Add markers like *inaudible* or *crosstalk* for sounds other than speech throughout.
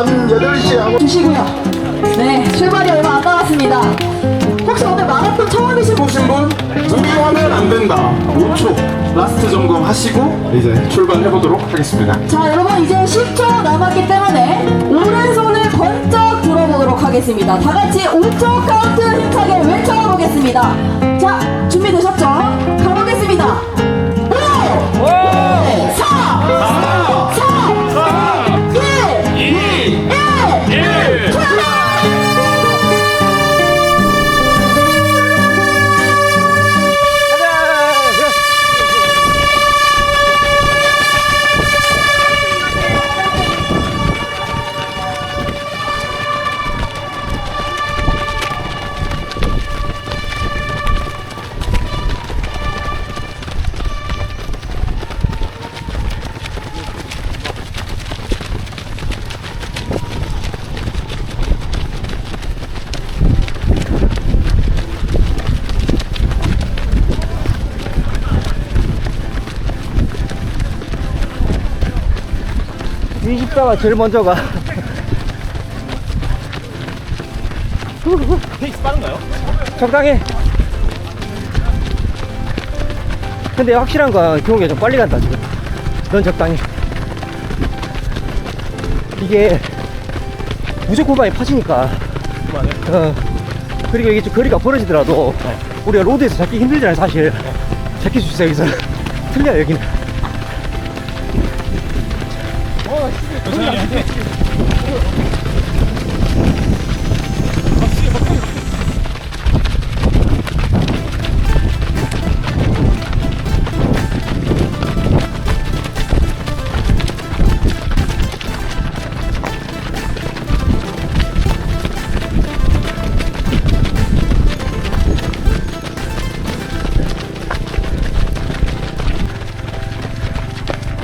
밤 8시에 하고 주시고요. 네, 출발이 얼마 안 남았습니다. 혹시 오늘 마라톤 처음이신 분? 오신 분 무리하면 안 된다 5초 라스트 점검 하시고 이제 출발해 보도록 하겠습니다 자, 여러분 이제 10초 남았기 때문에 오른손을 번쩍 들어보도록 하겠습니다. 다 같이 5초 카운트 힘차게 외쳐보겠습니다. 자, 준비되셨죠? 20대가 제일 먼저 가. 페이스 빠른가요? 적당해. 근데 확실한 건 교육이 좀 빨리 간다, 지금. 넌 적당히. 이게 무조건 많이 파지니까. 그만해. 어. 그리고 이게 좀 거리가 벌어지더라도 네. 우리가 로드에서 잡기 힘들잖아요, 사실. 네. 잡힐 수 있어요, 여기서. *laughs* 틀려요, 여기는. 그렇죠.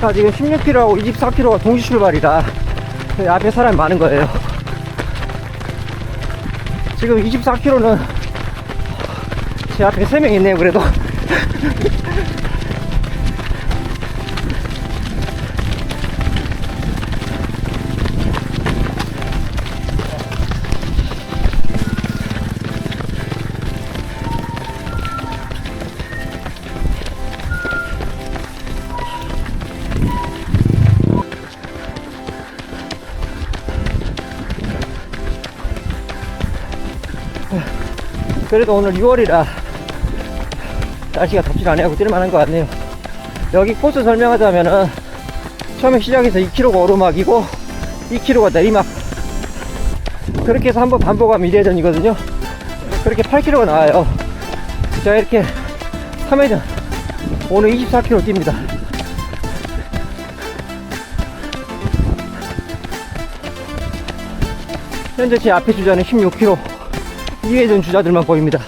자, 지금 16km하고 24km가 동시 출발이라 그 앞에 사람이 많은 거예요. 지금 24km는 제 앞에 3명 있네요, 그래도. *laughs* 그래도 오늘 6월이라 날씨가 덥질 않아요. 뛸만한 것 같네요. 여기 코스 설명하자면은 처음에 시작해서 2km가 오르막이고 2km가 내리막 그렇게 해서 한번 반복하면 1회전이거든요. 그렇게 8km가 나와요. 제가 이렇게 3회전 오늘 24km 뜁니다. 현재 제 앞에 주자는 16km 2회전 주자들만 보입니다.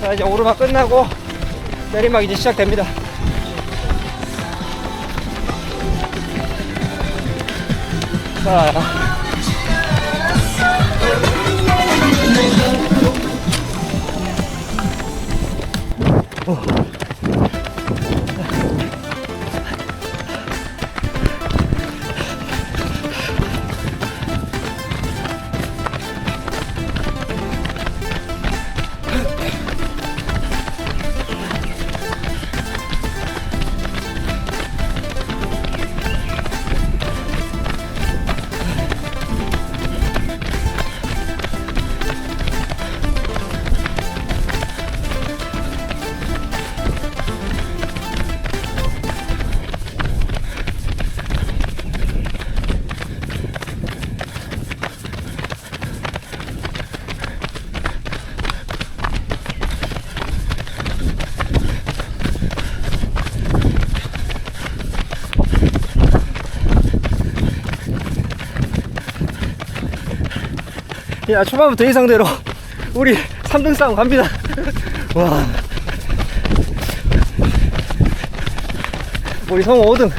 자, 이제 오르막 끝나고 내리막 이제 시작됩니다. 자, Oh. 야, 초반부터 예상대로 *laughs* 우리 3등 싸움 갑니다. *laughs* 와. 우리 성우 5등.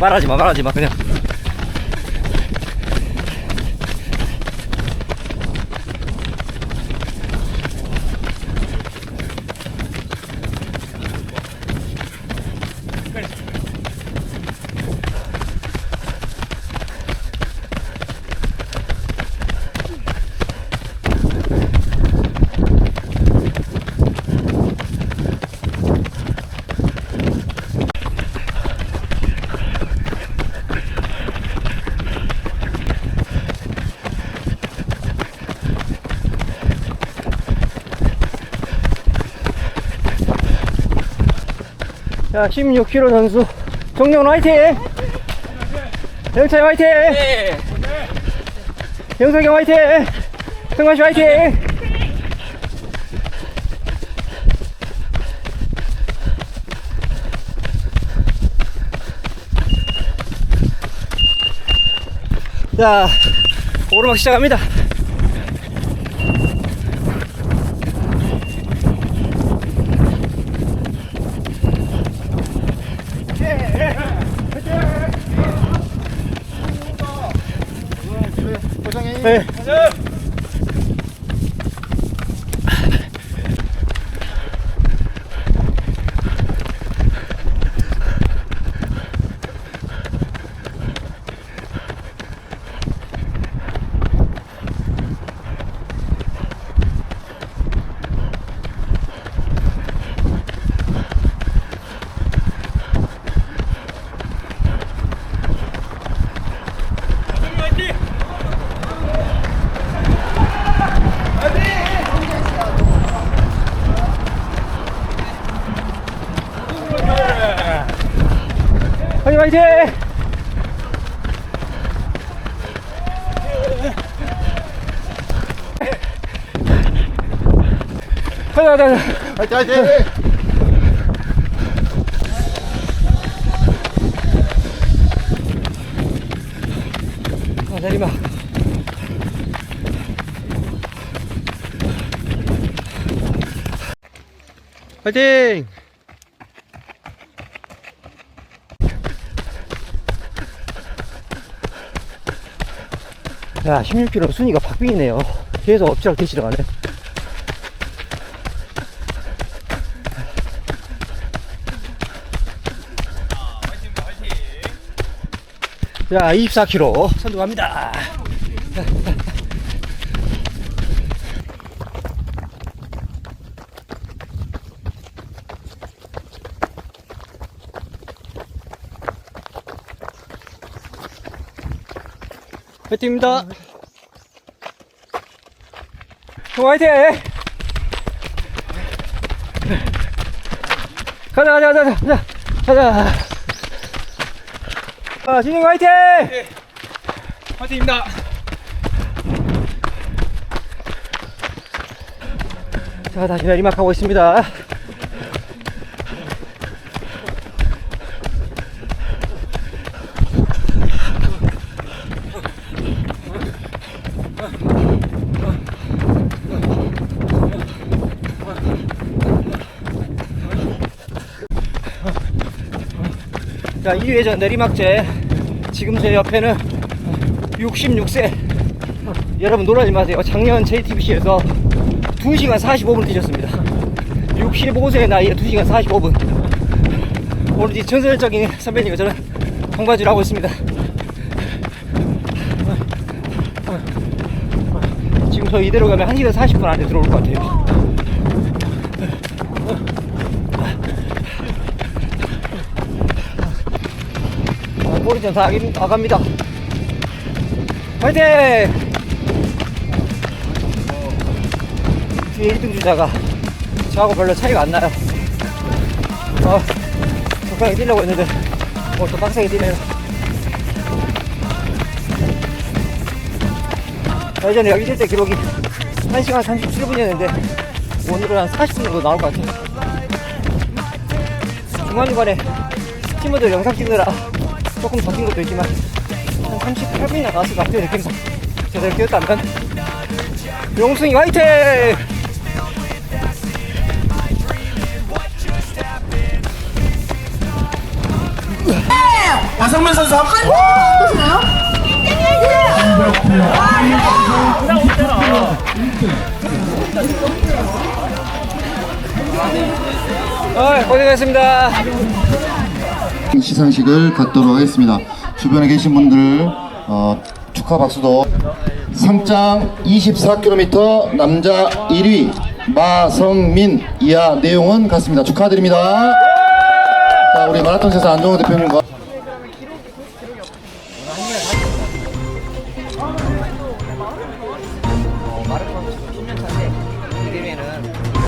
말하지 마, 말하지 마, 그냥. 자, 16km 선수 정영 화이팅! 영찬이 화이팅! 영석이 형 화이팅! 승관씨 화이팅! 자, 오르막 시작합니다. 네. 화 화이팅! 가자 가자 가자 화이팅 화이팅 아, 내리막 화이팅! 야 16km 순위가 박빙이네요. 계속 엎치락 대치락 하네. 자 24km 선두 갑니다 화이팅입니다. 형 화이팅! 가자 가자 가자 가자 가자. 아 진영 화이팅! 화이팅입니다. 자 다시 내리막 하고 있습니다 자 2회전 내리막제. 지금 제 옆에는 66세. 여러분 놀라지 마세요. 작년 JTBC에서 2시간 45분 뛰셨습니다. 65세 나이에 2시간 45분. 오늘 이 전설적인 선배님과 저는 통바지를 하고 있습니다. 지금 저 이대로 가면 1시간 40분 안에 들어올 것 같아요 아, 꼬리전 다 아, 나갑니다 화이팅! 뒤에 1등 주자가 저하고 별로 차이가 안 나요. 어, 적당히 뛰려고 했는데, 어, 또 빡세게 뛰네요. 예전에 여기 뛸때 기록이 1시간 37분이었는데, 오늘은 한 40분 정도 나올 것 같아요. 중간중간에 친구들 영상 찍느라 조금 더뛴 것도 있지만, 한 38분이나 나왔을 것 같아요, 느낌상. 제대로 뛰었다면. 용승이 화이팅! 마성민 선수 한 보시나요? 아, 고생하셨습니다. 시상식을 갖도록 하겠습니다. 주변에 계신 분들 어, 축하 박수도 상장 24km 남자 1위 마성민 이하 내용은 같습니다. 축하드립니다. 자 우리 마라톤 세사 안정호 대표님과